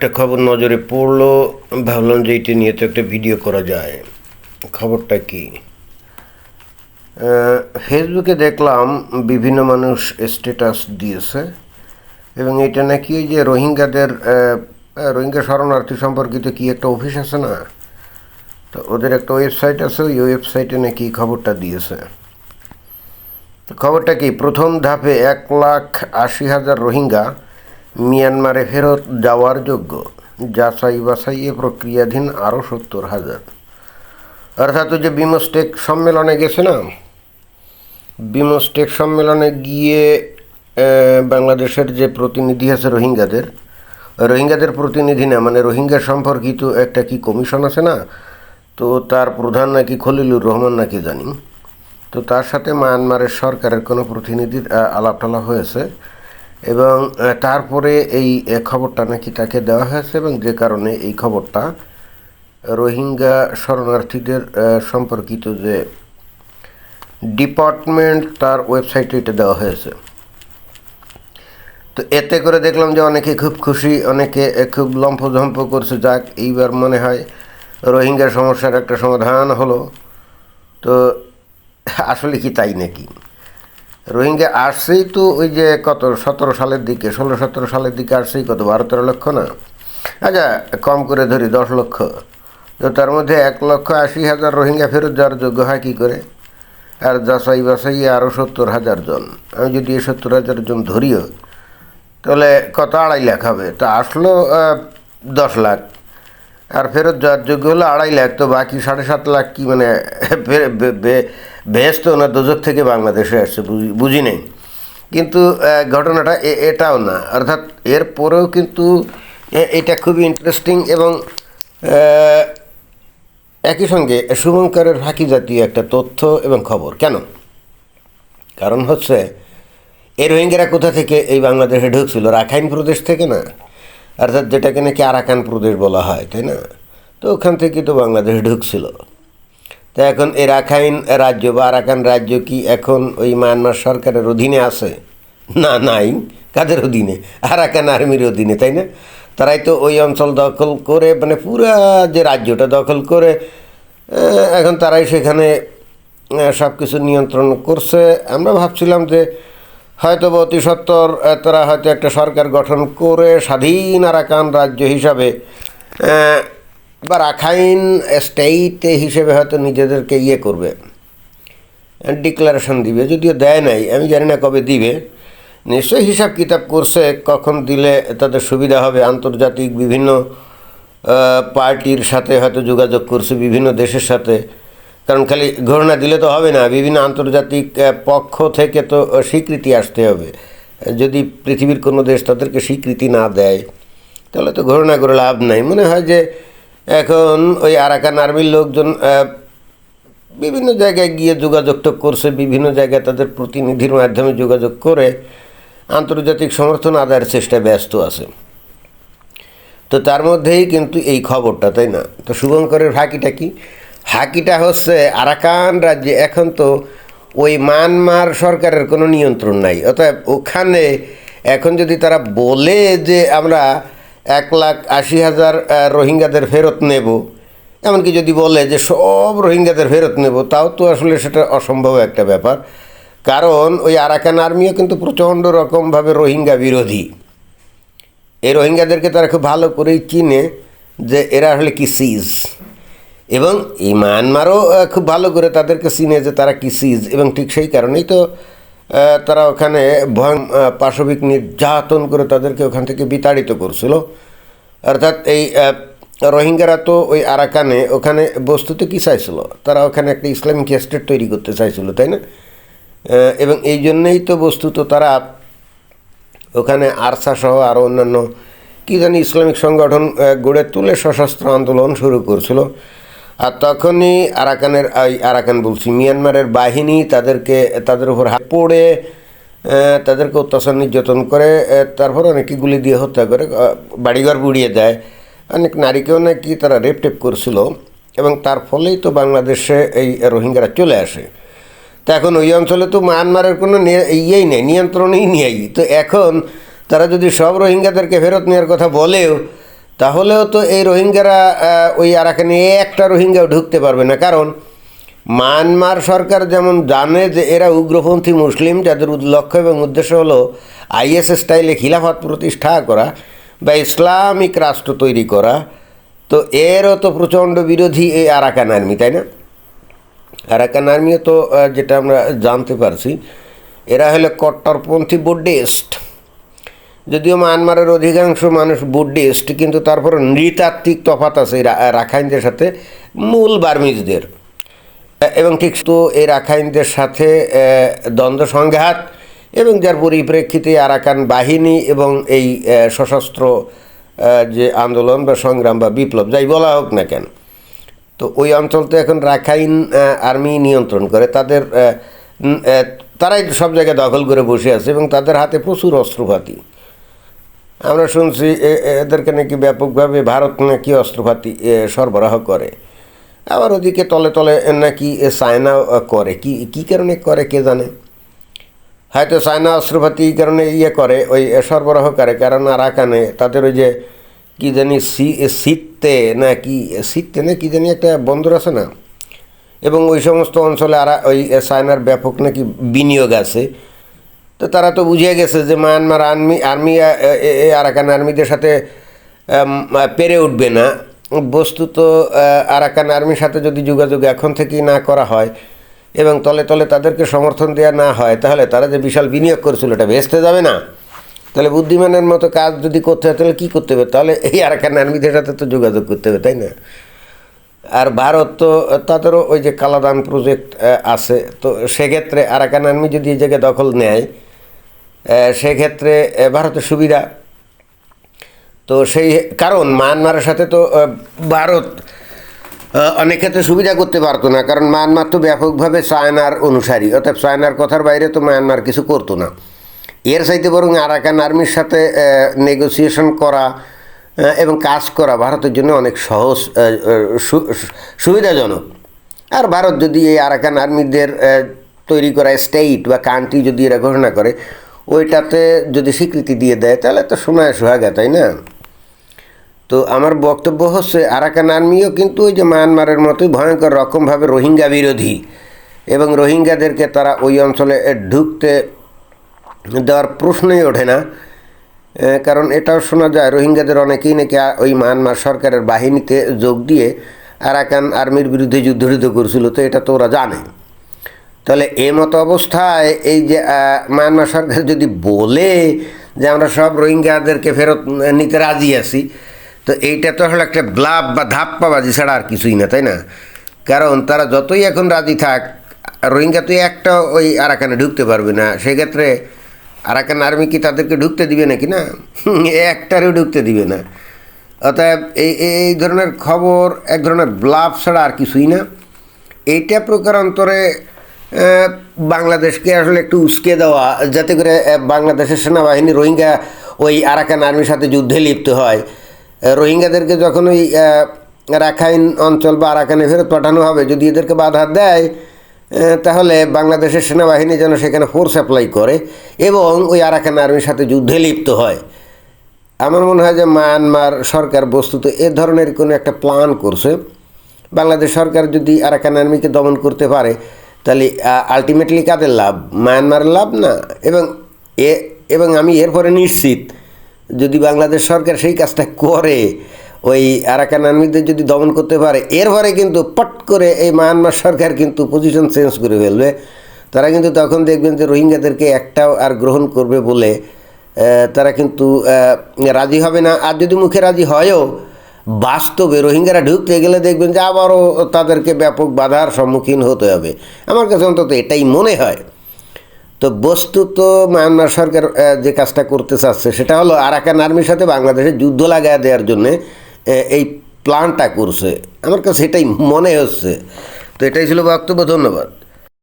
একটা খবর নজরে পড়ল ভাবলাম যে এইটা নিয়ে তো একটা ভিডিও করা যায়। খবরটা কি? ফেসবুকে দেখলাম বিভিন্ন মানুষ স্ট্যাটাস দিয়েছে এবং এটা নাকি যে রোহিঙ্গাদের রোহিঙ্গা শরণার্থী সম্পর্কিত কি একটা অফিস আছে না? তো ওদের একটা ওয়েবসাইট আছে, ওই ওয়েবসাইটে নাকি খবরটা দিয়েছে। তো খবরটা কি? প্রথম ধাপে এক লাখ আশি হাজার রোহিঙ্গা মিয়ানমারে ফেরত যাওয়ার যোগ্য। যাচাই বাছাইয়ে প্রক্রিয়াধীন আরও সত্তর হাজার। অর্থাৎ যে বিমস্টেক সম্মেলনে গেছে না বিমস্টেক সম্মেলনে গিয়ে বাংলাদেশের যে প্রতিনিধি আছে রোহিঙ্গাদের রোহিঙ্গাদের প্রতিনিধি না মানে রোহিঙ্গা সম্পর্কিত একটা কি কমিশন আছে না, তো তার প্রধান নাকি খলিলুর রহমান নাকি জানি। তো তার সাথে মায়ানমারের সরকারের কোনো প্রতিনিধির আলাপ টালাপ হয়েছে। এবং তারপরে এই খবরটা নাকি তাকে দেওয়া হয়েছে এবং যে কারণে এই খবরটা রোহিঙ্গা শরণার্থীদের সম্পর্কিত যে ডিপার্টমেন্ট, তার ওয়েবসাইটে এটা দেওয়া হয়েছে। তো এতে করে দেখলাম যে অনেকে খুব খুশি, অনেকে খুব লম্ফঝম্প করছে। যাক, এইবার মনে হয় রোহিঙ্গা সমস্যার একটা সমাধান হলো। তো আসলে কি তাই নাকি? রোহিঙ্গা আসছেই তো ওই যে কত, সতেরো সালের দিকে, ষোলো, সতেরো সালের দিকে আসছেই কত, বারো, তেরো লক্ষ না? আচ্ছা কম করে ধরি, দশ লক্ষ। তো তার মধ্যে এক লক্ষ আশি হাজার রোহিঙ্গা ফেরত যাওয়ার যোগ্য হয় কী করে? আর যাচাই বাছাই আরও সত্তর হাজার জন। আমি যদি এই সত্তর হাজার জন ধরিও, তাহলে কত আড়াই লাখ হবে? তা আসলো দশ লাখ। আর ফেরত যাওয়ার যোগ্য হলো আড়াই লাখ, তো বাকি সাড়ে সাত লাখ কি মানে বেহেস্ত না দোজক থেকে বাংলাদেশে আসছে, বুঝি- নেই। কিন্তু ঘটনাটা এটাও না। অর্থাৎ এরপরেও কিন্তু এটা খুবই ইন্টারেস্টিং এবং একই সঙ্গে শুভঙ্করের ফাঁকি জাতীয় একটা তথ্য এবং খবর। কেন? কারণ হচ্ছে, এই রোহিঙ্গারা কোথা থেকে এই বাংলাদেশে ঢুকছিল? রাখাইন প্রদেশ থেকে না? অর্থাৎ যেটাকে নাকি আরাকান প্রদেশ বলা হয়, তাই না? তো ওখান থেকে তো বাংলাদেশ ঢুকছিল। তা এখন এই রাখাইন রাজ্য বা আরাকান রাজ্য কি এখন ওই মায়ানমার সরকারের অধীনে আছে? না নাই। কাদের অধীনে? আরাকান আর্মির অধীনে তাই না? তারাই তো ওই অঞ্চল দখল করে মানে পুরা যে রাজ্যটা দখল করে এখন তারাই সেখানে সব কিছু নিয়ন্ত্রণ করছে। আমরা ভাবছিলাম যে হয়তো অতি সত্বর আহ, তারা হয়তো একটা সরকার গঠন করে স্বাধীন আরাকান রাজ্য হিসাবে বা রাখাইন স্টেট হিসেবে হয়তো নিজেদেরকে ইয়ে করবে। ডিক্লারেশন দিবে, যদিও দেয় নাই, আমি জানি না কবে দিবে। নিশ্চয়ই হিসাব কিতাব করছে, কখন দিলে তাদের সুবিধা হবে। আন্তর্জাতিক বিভিন্ন পার্টির সাথে হয়তো যোগাযোগ করছে, বিভিন্ন দেশের সাথে। কারণ খালি ঘোষণা দিলে তো হবে না, বিভিন্ন আন্তর্জাতিক পক্ষ থেকে তো স্বীকৃতি আসতে হবে। যদি পৃথিবীর কোনো দেশ তাদেরকে স্বীকৃতি না দেয়, তাহলে তো ঘোষণা করে লাভ নাই। মনে হয় যে এখন ওই আরাকান আর্মির লোকজন বিভিন্ন জায়গায় গিয়ে যোগাযোগ তো করছে, বিভিন্ন জায়গায় তাদের প্রতিনিধির মাধ্যমে যোগাযোগ করে আন্তর্জাতিক সমর্থন আদায়ের চেষ্টায় ব্যস্ত আছে। তো তার মধ্যেই কিন্তু এই খবরটা, তাই না? তো শুভঙ্করের হাকিটা কি? হাকিটা হচ্ছে আরাকান রাজ্যে এখন তো ওই মায়ানমার সরকারের কোনো নিয়ন্ত্রণ নাই। অতএব ওখানে এখন যদি তারা বলে যে আমরা এক লাখ আশি হাজার রোহিঙ্গাদের ফেরত নেব। এমনকি যদি বলে যে সব রোহিঙ্গাদের ফেরত নেব, তাও তো আসলে সেটা অসম্ভব একটা ব্যাপার। কারণ ওই আরাকান আর্মিও কিন্তু প্রচণ্ড রকমভাবে রোহিঙ্গা বিরোধী। এই রোহিঙ্গাদেরকে তারা খুব ভালো করেই চিনে যে এরা আসলে কি সিজ এবং এই মায়ানমারও খুব ভালো করে তাদেরকে চিনে যে তারা কি সিজ এবং ঠিক সেই কারণেই তো তারা ওখানে ভয় পাশবিক নির্যাতন করে তাদেরকে ওখান থেকে বিতাড়িত করছিল। অর্থাৎ এই রোহিঙ্গারা তো ওই আরাকানে ওখানে বস্তুতে কী চাইছিল? তারা ওখানে একটা ইসলামিক স্টেট তৈরি করতে চাইছিল, তাই না? এবং এই জন্যেই তো বস্তুত তারা ওখানে আরসা সহ আরও অন্যান্য, কী জানি, ইসলামিক সংগঠন গড়ে তুলে সশস্ত্র আন্দোলন শুরু করছিল। আর তখনই আরাকানের আরাকান বলছি, মিয়ানমারের বাহিনী তাদেরকে, তাদের উপর হাত পড়ে তাদেরকে অত্যাচার নির্যাতন করে তারপর অনেকে গুলি দিয়ে হত্যা করে বাড়িঘর পুড়িয়ে দেয়। অনেক নারীকেও নাকি তারা রেপ টেপ করছিল এবং তার ফলেই তো বাংলাদেশে এই রোহিঙ্গারা চলে আসে। তা এখন ওই অঞ্চলে তো মায়ানমারের কোনো ইয়েই নেই, নিয়ন্ত্রণই নেই। তো এখন তারা যদি সব রোহিঙ্গাদেরকে ফেরত নেওয়ার কথা বলেও তাহলেও তো এই রোহিঙ্গারা ওই আরাকানে একটা রোহিঙ্গাও ঢুকতে পারবে না। কারণ মায়ানমার সরকার যেমন জানে যে এরা উগ্রপন্থী মুসলিম, যাদের লক্ষ্য এবং উদ্দেশ্য হলো আইএস স্টাইলে খিলাফত প্রতিষ্ঠা করা বা ইসলামিক রাষ্ট্র তৈরি করা, তো এরও তো প্রচণ্ড বিরোধী এই আরাকান আর্মি, তাই না? আরাকান আর্মিও তো যেটা আমরা জানতে পারছি, এরা হলো কট্টরপন্থী বুদ্ধিস্ট যদিও মায়ানমারের অধিকাংশ মানুষ বুদ্ধিস্ট, কিন্তু তারপর নৃতাত্ত্বিক তফাত আছে রাখাইনদের সাথে, মূল বার্মিজদের। এবং ঠিক তো এই রাখাইনদের সাথে দ্বন্দ্ব সংঘাত, এবং যার পরিপ্রেক্ষিতে আরাকান বাহিনী এবং এই সশস্ত্র যে আন্দোলন বা সংগ্রাম বা বিপ্লব, যাই বলা হোক না কেন। তো ওই অঞ্চল তো এখন রাখাইন আর্মি নিয়ন্ত্রণ করে। তাদের তারাই সব জায়গায় দখল করে বসে আছে এবং তাদের হাতে প্রচুর অস্ত্রপাতি। আমরা শুনছি এদেরকে নাকি ব্যাপকভাবে ভারত নাকি অস্ত্রপাতি সরবরাহ করে। আবার ওদিকে তলে তলে নাকি এ, চায়নাও করে। কি কী কারণে করে কে জানে? হয়তো চায়না অস্ত্রপাতি এই কারণে ইয়ে করে ওই সরবরাহ করে। কারণ আরাকানে তাদের ওই যে কি জানি সি শীতে না কি শীতে না কি জানি একটা বন্দর আছে না? এবং ওই সমস্ত অঞ্চলে আর ওই চায়নার ব্যাপক নাকি বিনিয়োগ আছে। তো তারা তো বুঝিয়ে গেছে যে মায়ানমার আর্মি আর্মি আরাকান আর্মিদের সাথে পেরে উঠবে না। বস্তুত আরাকান আর্মির সাথে যদি যোগাযোগ এখন থেকেই না করা হয় এবং তলে তলে তাদেরকে সমর্থন দেওয়া না হয়, তাহলে তারা যে বিশাল বিনিয়োগ করেছিল, এটা ভেস্তে যাবে না। তাহলে বুদ্ধিমানের মতো কাজ যদি করতে হয়, তাহলে কী করতে হবে? তাহলে এই আরাকান আর্মিদের সাথে তো যোগাযোগ করতে হবে, তাই না? আর ভারত তো, তাদেরও ওই যে কালাদান প্রজেক্ট আছে। তো সেক্ষেত্রে আরাকান আর্মি যদি এই জায়গায় দখল নেয় সেক্ষেত্রে ভারতের সুবিধা। তো সেই কারণ, মায়ানমারের সাথে তো ভারত অনেক ক্ষেত্রে সুবিধা করতে পারতো না। কারণ মায়ানমার তো ব্যাপকভাবে চায়নার অনুসারী। অর্থাৎ চায়নার কথার বাইরে তো মায়ানমার কিছু করতো না। এর চাইতে বরং আরাকান আর্মির সাথে নেগোসিয়েশন করা এবং কাজ করা ভারতের জন্য অনেক সহজ সুবিধাজনক। আর ভারত যদি এই আরাকান আর্মিদের তৈরি করা স্টেট বা কান্ট্রি যদি এরা ঘোষণা করে ওইটাতে যদি স্বীকৃতি দিয়ে দেয়, তাহলে তো শোনায় সোহাগা তাই না? তো আমার বক্তব্য হচ্ছে, আরাকান আর্মিও কিন্তু ওই যে মায়ানমারের মতোই ভয়ঙ্কর রকমভাবে রোহিঙ্গা বিরোধী এবং রোহিঙ্গাদেরকে তারা ওই অঞ্চলে ঢুকতে দেওয়ার প্রশ্নই ওঠে না। কারণ এটাও শোনা যায়, রোহিঙ্গাদের অনেকেই নাকি ওই মায়ানমার সরকারের বাহিনীতে যোগ দিয়ে আরাকান আর্মির বিরুদ্ধে যুদ্ধ করছিল, তো এটা তো ওরা জানে। তাহলে এ মতো অবস্থায় এই যে মায়ানমার সরকার যদি বলে যে আমরা সব রোহিঙ্গাদেরকে ফেরত নিতে রাজি আছি, তো এইটা তো আসলে একটা ব্লাব বা ধাপ্পাবাজি ছাড়া আর কিছুই না, তাই না? কারণ তারা যতই এখন রাজি থাক, রোহিঙ্গা তো একটা ওই আরাকানে ঢুকতে পারবে না, সেক্ষেত্রে আরাকান আর্মি কি তাদেরকে ঢুকতে দিবে নাকি না? একটারও ঢুকতে দিবে না। অতএব এই, এই- ধরনের খবর, এক ধরনের ব্লাফ ছাড়া আর কিছুই না। এইটা প্রকারান্তরে বাংলাদেশকে আসলে একটু উস্কে দেওয়া, যাতে করে বাংলাদেশের সেনাবাহিনী রোহিঙ্গা ওই আরাকান আর্মির সাথে যুদ্ধে লিপ্ত হয়। রোহিঙ্গাদেরকে যখন ওই রাখাইন অঞ্চল বা আরাকানে ফেরত পাঠানো হবে, যদি এদেরকে বাধা দেয় তাহলে বাংলাদেশের সেনাবাহিনী যেন সেখানে ফোর্স অ্যাপ্লাই করে এবং ওই আরাকান আর্মির সাথে যুদ্ধে লিপ্ত হয়। আমার মনে হয় যে মায়ানমার সরকার বস্তুত এ ধরনের কোনো একটা প্ল্যান করছে। বাংলাদেশ সরকার যদি আরাকান আর্মিকে দমন করতে পারে তাহলে আলটিমেটলি কাদের লাভ? মায়ানমারের লাভ না? এবং এ, এবং আমি এরপরে নিশ্চিত, যদি বাংলাদেশ সরকার সেই কাজটা করে, ওই আরাকান আর্মিদের যদি দমন করতে পারে, এরপরে কিন্তু পট করে এই মায়ানমার সরকার কিন্তু পজিশন চেঞ্জ করে ফেলবে। তারা কিন্তু তখন দেখবেন যে রোহিঙ্গাদেরকে একটাও আর গ্রহণ করবে বলে তারা কিন্তু রাজি হবে না। আর যদি মুখে রাজি হয়ও বাস্তবে রোহিঙ্গারা ঢুকতে গেলে দেখবেন যে আবারও তাদেরকে ব্যাপক বাধার সম্মুখীন হতে হবে। আমার কাছে অন্তত এটাই মনে হয়। তো বস্তুত মায়ানমার সরকার যে কাজটা করতে চাচ্ছে, সেটা হলো আরাকান আর্মির সাথে বাংলাদেশে যুদ্ধ লাগায় দেওয়ার জন্যে এই প্ল্যানটা করছে। আমার কাছে এটাই মনে হচ্ছে। তো এটাই ছিল বক্তব্য, ধন্যবাদ।